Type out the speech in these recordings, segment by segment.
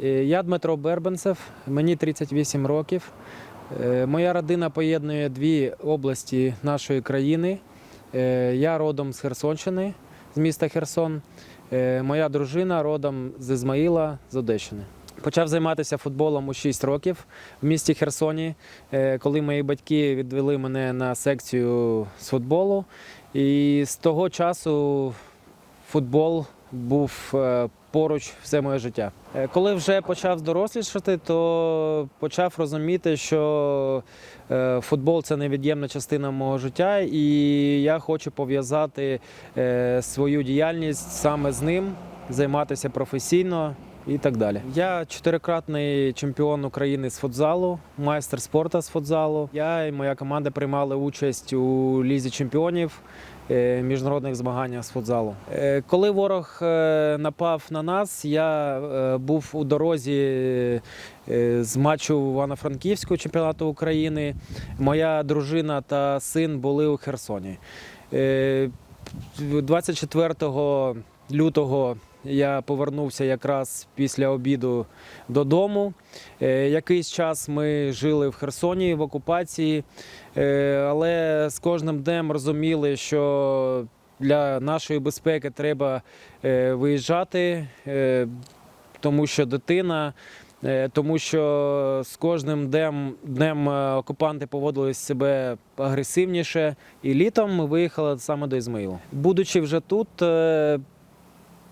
Е, Я Дмитро Бербенцев, мені 38 років. Е, Моя родина поєднує дві області нашої країни. Е, Я родом з Херсонщини, з міста Херсон. Моя дружина родом з Ізмаїла, з Одещини. Почав займатися футболом у 6 років в місті Херсоні, коли мої батьки відвели мене на секцію з футболу. І з того часу футбол був поруч все моє життя. Е, Коли вже почав дорослішати, то почав розуміти, що е, футбол це невід'ємна частина мого життя, і я хочу пов'язати е, свою діяльність саме з ним, займатися професійно. І так далі. Я чотирикратний чемпіон України з футзалу, майстер спорту з футзалу. Я і моя команда приймали участь у лізі чемпіонів е, міжнародних змаганнях з футзалу. Е, Коли ворог е, напав на нас, я був у дорозі з матчу в Івано-Франківську чемпіонату України. Моя дружина та син були у Херсоні. Е, 24 лютого я повернувся якраз після обіду додому. Е, Якийсь час ми жили в Херсоні в окупації, е, але з кожним днем розуміли, що для нашої безпеки треба е, виїжджати, тому що дитина. Тому що з кожним днем, днем окупанти поводили себе агресивніше, і літом ми виїхали саме до Ізмаїлу. Будучи вже тут,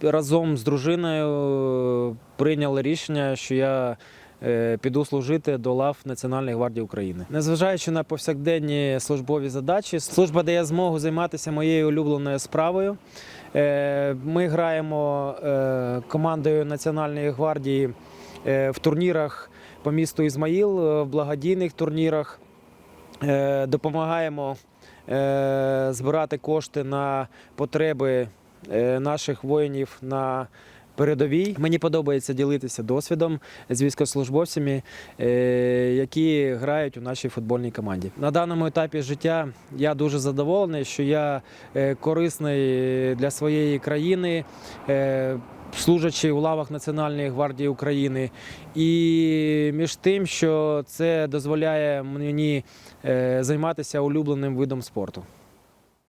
разом з дружиною прийняли рішення, що я е, піду служити до лав Національної гвардії України. Незважаючи на повсякденні службові задачі, служба дає змогу займатися моєю улюбленою справою. Е, Ми граємо е, командою Національної гвардії е, в турнірах по місту Ізмаїл, е, в благодійних турнірах. Е, Допомагаємо е, збирати кошти на потреби е, наших воїнів на передовій. Мені подобається ділитися досвідом з військовослужбовцями, е, які грають у нашій футбольній команді. На даному етапі життя я дуже задоволений, що я е, корисний для своєї країни. е, Служачи у лавах Національної гвардії України, і між тим, що це дозволяє мені е, займатися улюбленим видом спорту.